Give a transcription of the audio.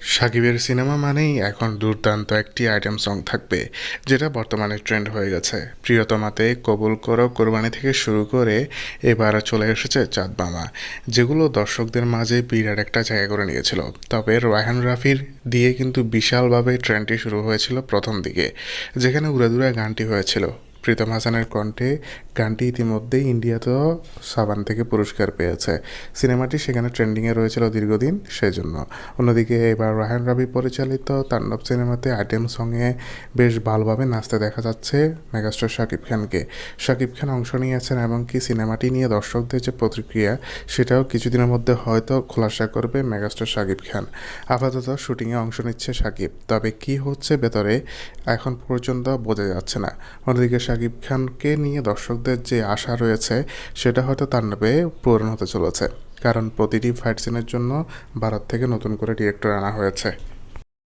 সাকিবের সিনেমা মানেই এখন দুর্দান্ত একটি আইটেম সং থাকবে, যেটা বর্তমানে ট্রেন্ড হয়ে গেছে। প্রিয়তমাতে কবুল করো, কোরবানি থেকে শুরু করে এবার চলে এসেছে চাঁদ মামা, যেগুলো দর্শকদের মাঝে বিরাট একটা জায়গা করে নিয়েছিল। তবে রায়হান রাফির দিয়ে কিন্তু বিশালভাবে ট্রেন্ডটি শুরু হয়েছিল প্রথম দিকে, যেখানে উড়াদুরা গানটি হয়েছিল। প্রীতম হাসানের কণ্ঠে গানটি ইতিমধ্যেই ইন্ডিয়াতেও সাবান থেকে পুরস্কার পেয়েছে। সিনেমাটি সেখানে ট্রেন্ডিংয়ে রয়েছিল দীর্ঘদিন সেই জন্য অন্যদিকে এবার রাহান রাবি পরিচালিত তাণ্ডব সিনেমাতে আইটেম সঙ্গে বেশ ভালোভাবে নাচতে দেখা যাচ্ছে মেগাস্টার শাকিব খানকে। শাকিব খান অংশ নিয়েছেন এমনকি সিনেমাটি নিয়ে দর্শকদের যে প্রতিক্রিয়া, সেটাও কিছুদিনের মধ্যে হয়তো খোলাসা করবে মেগাস্টার শাকিব খান। আপাতত শুটিংয়ে অংশ নিচ্ছে শাকিব, তবে কি হচ্ছে ভেতরে এখন পর্যন্ত বোঝা যাচ্ছে না। অন্যদিকে শাকিব খানকে নিয়ে দর্শকদের যে আশা রয়েছে, সেটা হয়তো তার নামে পূরণ হতে চলেছে। কারণ প্রতিটি ফাইট সিনের জন্য ভারত থেকে নতুন করে ডিরেক্টর আনা হয়েছে।